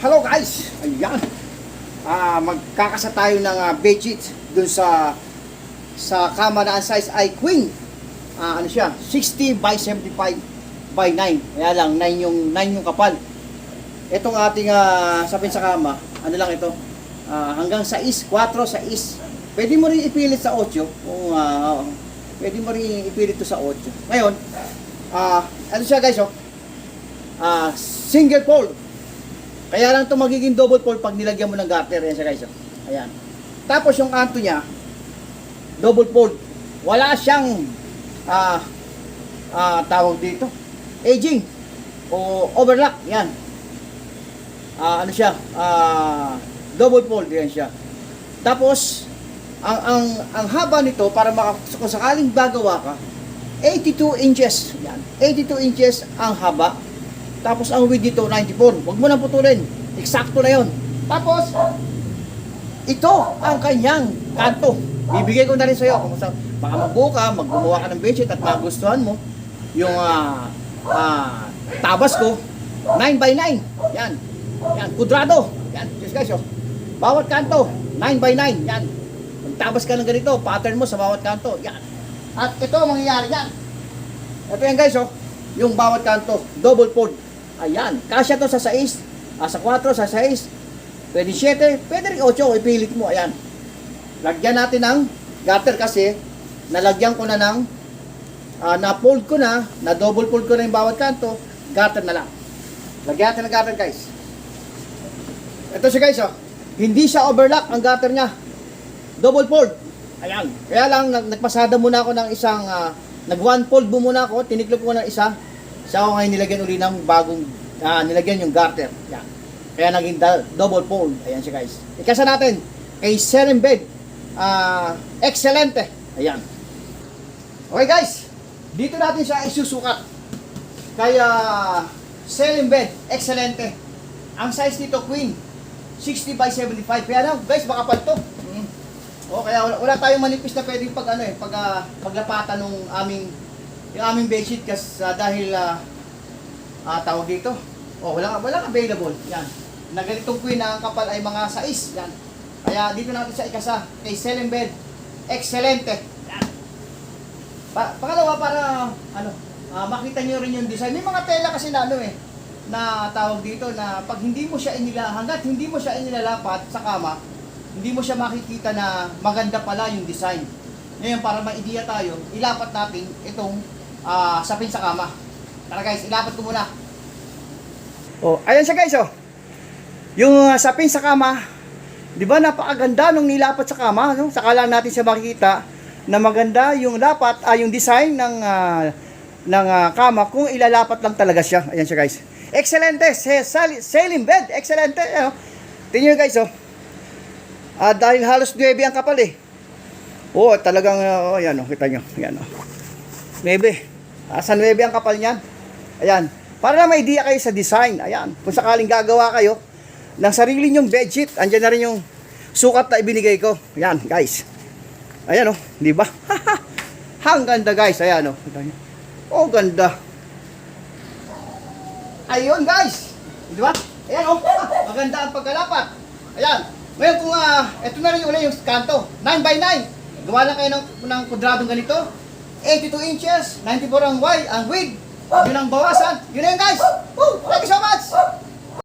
Hello guys! Ayan. Ah, magkakasa tayo ng uh, bedsheet dun sa sa kama na ang size ay queen. Ah, ano siya? 60 by 75 by 9. Kaya lang 9 yung 9 yung kapal. Itong ating ah, sapin sa kama, ano lang ito? Ah, hanggang 6, 4, 6. Pwede mo rin ipilit sa 8 kung ah, pwede mo rin ipilit to sa 8. Ngayon, ah, ano siya guys, oh? Ah, single pole. Kaya lang ito magiging double pole pag nilagyan mo ng garter. Yan siya guys. Ayan. Tapos yung kanto niya, double pole. Wala siyang ah ah tawag dito. Aging o overlock. Yan. Ah ano siya? Ah double pole yan siya. Tapos ang ang ang haba nito para maka, kung sakaling gagawa ka 82 inches. Yan. 82 inches ang haba. Tapos ang width dito 94. Huwag mo nang putulin. Eksakto na 'yon. Tapos ito ang kanyang kanto. Bibigay ko na rin sa iyo kung sa baka magbuka, maggumawa ka ng bedsheet at magustuhan mo yung ah ah, tabas ko 9 by 9. Yan. Yan, kudrado. Yan, just guys, oh. Bawat kanto 9 by 9. Yan. Magtabas ka ng ganito, pattern mo sa bawat kanto. Yan. At ito ang mangyayari yan. Ito yan guys, oh. Yung bawat kanto, double fold. Ayan. Kasya to sa 6, ah, sa 4, sa 6. Pwede 7, pwede rin 8. Ipilit mo. Ayan. Lagyan natin ng gutter kasi nalagyan ko na ng ah, na-fold ko na, na double fold ko na yung bawat kanto, gutter na lang. Lagyan natin ng gutter guys. Ito siya guys, oh. Hindi siya overlock ang gutter niya. Double fold. Ayan. Kaya lang, nag nagpasada muna ako ng isang, ah, nag one fold muna ako, tiniklop ko ng isa. Siya ako ngayon nilagyan uli ng bagong, ah, nilagyan yung garter. Yan. Kaya naging double fold. Ayan siya guys. Ikasa natin, kay Seven Bed, ah, excelente. Ayan. Okay guys, dito natin siya isusukat. Kaya, Seven Bed, excelente. Ang size nito, queen, 60 by 75. Kaya lang, guys, makapal to. Mm. O, kaya wala, wala tayong manipis na pwedeng pag ano eh, pag ah, paglapatan ng aming yung aming bedsheet kasi ah, dahil ah ah, tawag dito. Oh, wala wala available. Yan. Na ganitong queen na ang kapal ay mga sais. Yan. Kaya dito natin sa ikasa kay Selling Bed. Excelente. Yan. Pa pangalawa para ano, ah, makita niyo rin yung design. May mga tela kasi na ano eh na tawag dito na pag hindi mo siya inila hangga't hindi mo siya inilalapat sa kama, hindi mo siya makikita na maganda pala yung design. Ngayon, para ma-idea tayo, ilapat natin itong ah, sapin sa kama. Tara guys, ilapat ko muna. Oh, ayan siya guys, oh. Yung ah, sapin sa kama, di ba napakaganda nung nilapat sa kama, no? Saka lang natin siya makikita na maganda yung lapat, ah, yung design ng ah, ng ah, kama kung ilalapat lang talaga siya. Ayan siya guys. Excelente, sailing bed, excelente. Ayan, oh. Tingnan guys, oh. Ah, dahil halos 9 ang kapal eh. Oo, talagang, oh, ayan oh, kita nyo. Ayan oh. 9. Ah, sa 9 ang kapal niyan. Ayan. Para na may idea kayo sa design. Ayan. Kung sakaling gagawa kayo ng sarili nyong bedsheet, andyan na rin yung sukat na ibinigay ko. Ayan, guys. Ayan oh, di ba? Ang ganda guys, ayan oh. Oh, ganda. Ayun guys. Di ba? Ayan oh. Maganda ang pagkalapat. Ayan. Ngayon kung ah, ito na rin uli yung kanto. 9 by 9. Gawa lang kayo ng, ng kwadradong ganito. 82 inches, 94 ang wide, ang width. Yun ang bawasan. Yun na yun guys. Thank you so much!